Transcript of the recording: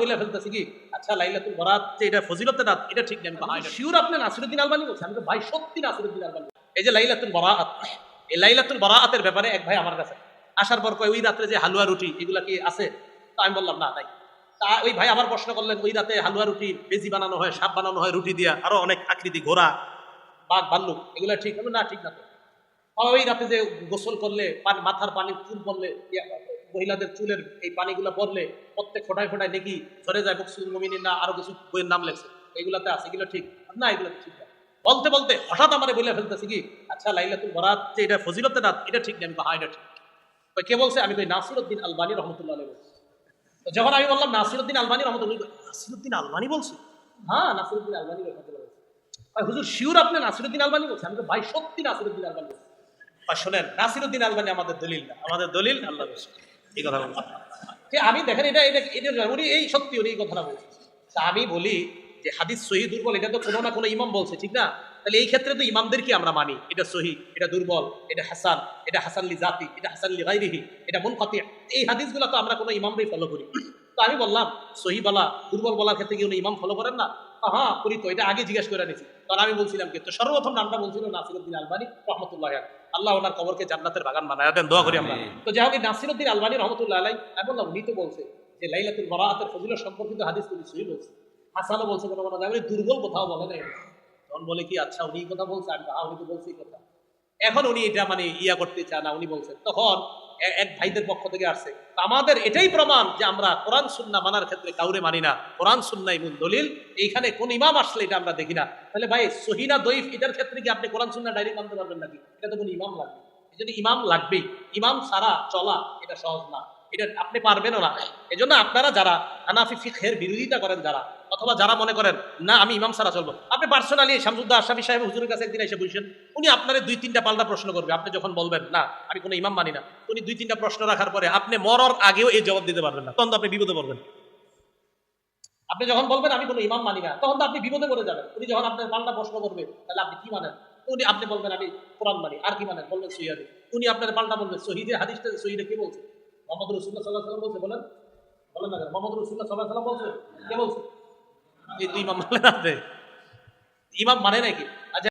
বলে ফেলতেছি কি? আচ্ছা লাইলাতুল বরাত যে এটা রাত এটা ঠিক নেই আমি শিওর আপনি নাসিরুদ্দিন আলবানি বলছেন? আমি ভাই সত্যি নাসিরুদ্দিন আলবানি। এই যে লাইলাতুল বরাত এই লাইলাতুল বরাতের ব্যাপারে এক ভাই আমার কাছে আসার পর কয় ওই রাত্রে যে হালুয়া রুটি এগুলা কি আছে? তা আমি বললাম না তাই তা ওই ভাই আবার প্রশ্ন করলেন ওই রাতে হালুয়া রুটি বেজি বানানো হয় সাপ বানানো হয় রুটি দিয়া আরও অনেক আকৃতি ঘোড়া বাঘ ভাল্লুক এগুলা ঠিক? হলো না ঠিক না তো। ওই রাতে যে গোসল করলে মাথার পানি চুল পড়লে ইয়া, মহিলাদের চুলের এই পানিগুলো পড়লে প্রত্যেক ফোটায় ফোটায় দেখি ঝরে যায় বক্সুল মমিনী না আরও কিছু বইয়ের নাম লেখছে। এগুলাতে আছে এগুলো ঠিক। না এগুলো ঠিক না। বলতে বলতে হঠাৎ আমারে বলে ফেলতেছি কি আচ্ছা লাইলাতুল বরাত যে এটা ফজিলতে রাত এটা ঠিক না। আমি হ্যাঁ এটা ঠিক। কে বলছে? আমি কই নাসিরউদ্দিন আলবানী রহমতুল্লাহ বলছি। যখন আমি বললাম নাসিরউদ্দিন আলবানী রহমতুল্লাহ কই, নাসিরউদ্দিন আলবানী বলছে? হ্যাঁ নাসিরউদ্দিন আলবানী রহমতুল্লাহ হুজুর শিওর আপনি নাসিরউদ্দিন আলবানী বলছে আমি তো ভাই সত্যি নাসিরউদ্দিন আলবানী বলছি। আর শোনেন নাসিরুদ্দিন আলবানি আমাদের দলিল না। আমাদের দলিল আল্লাহ রসুল। এই কথা বলছেন যে আমি দেখেন এটা এটা এটা উনি এই সত্যি, উনি এই কথাটা বলছেন। তা আমি বলি যে হাদিস সহি দুর্বল, এটা তো কোনো না কোনো ইমাম বলছে, ঠিক না? তাহলে এই ক্ষেত্রে তো ইমামদেরকে আমরা মানি। এটা সহি, এটা দুর্বল, এটা হাসান এটা হাসান লি জাতি, এটা হাসান লি গাইরিহি এটা মন কাতি এই হাদিসগুলো তো আমরা কোনো ইমামরাই ফলো করি। তো আমি বললাম, সহি বলা, দুর্বল বলার ক্ষেত্রে কি উনি ইমাম ফলো করেন না? হ্যাঁ করি তো এটা আগে জিজ্ঞেস করে নিয়েছি। তখন আমি বলছিলাম কি তো সর্বপ্রথম নামটা বলছিল নাসিরুদ্দিন আলবানী রহমতুল্লাহ আল্লাহ ওনার কবরকে জান্নাতের বাগান বানায় দেন দোয়া করি আমরা। তো যাই হোক নাসিরুদ্দিন আলবানী রহমতুল্লাহ আলাই আমি বললাম উনি তো বলছে যে লাইলাতুল বরাতের ফজিলত সম্পর্কিত হাদিস উনি সহি বলছে। হাসানও বলছে কোনো কোনো জায়গায় দুর্বল কোথাও বলে নাই। তখন বলে কি আচ্ছা উনি কথা বলছে আমি উনি তো বলছে কথা। এখন উনি এটা মানে ইয়া করতে চান না উনি বলছেন তখন এক ভাইদের পক্ষ থেকে আসছে। আমাদের এটাই প্রমাণ যে আমরা কোরআন, সুন্না মানার ক্ষেত্রে কাউরে মানি না। কোরআন, সুন্নাই মূল দলিল। এইখানে কোন ইমাম আসলে এটা আমরা দেখি না। তাহলে ভাই সহিনা দইফ এটার ক্ষেত্রে কি আপনি কোরআন, সুন্না ডাইরেক্ট মানতে পারবেন নাকি? এটা তো কোনো ইমাম লাগবে। জন্য ইমাম লাগবেই। ইমাম সারা চলা এটা সহজ না। এটা আপনি পারবেনও না। এই জন্য আপনারা যারা হানাফি ফিখের বিরোধিতা করেন যারা অথবা যারা মনে করেন, না, আমি ইমাম সারা চলবো। আপনি পার্সোনালি শামসুদ্দা আশাফি সাহেব হুজুরের কাছে একদিন এসে বসেন উনি আপনার দুই, তিনটা পাল্টা প্রশ্ন করবে। আপনি যখন বলবেন, না, আমি কোনো ইমাম মানি না। উনি দুই, তিনটা প্রশ্ন রাখার পরে আপনি মরার আগেও এই জবাব দিতে পারবেন না। তখন তো আপনি বিপদে পড়বেন। আপনি যখন বলবেন, আমি কোনো ইমাম মানি না, তখন তো আপনি বিপদে পড়ে যাবেন। উনি যখন আপনার পাল্টা প্রশ্ন করবে, তাহলে আপনি কি মানেন? উনি, আপনি বলবেন, আমি কোরআন মানি। আর কি মানেন? বলবেন সহিদি উনি আপনার পাল্টা বলবেন সহিদে হাদিসটা সহিদে কে বলছে? মোহাম্মদ রসুল্লাহ সাল্লাহ সাল্লাম বলছে, বলেন। বলেন না মোহাম্মদ রসুল্লাহ সাল্লাহ সাল্লাম বলছে? কে বলছে? এই দুই ইমাম মানে না। ইমাম মানে নাকি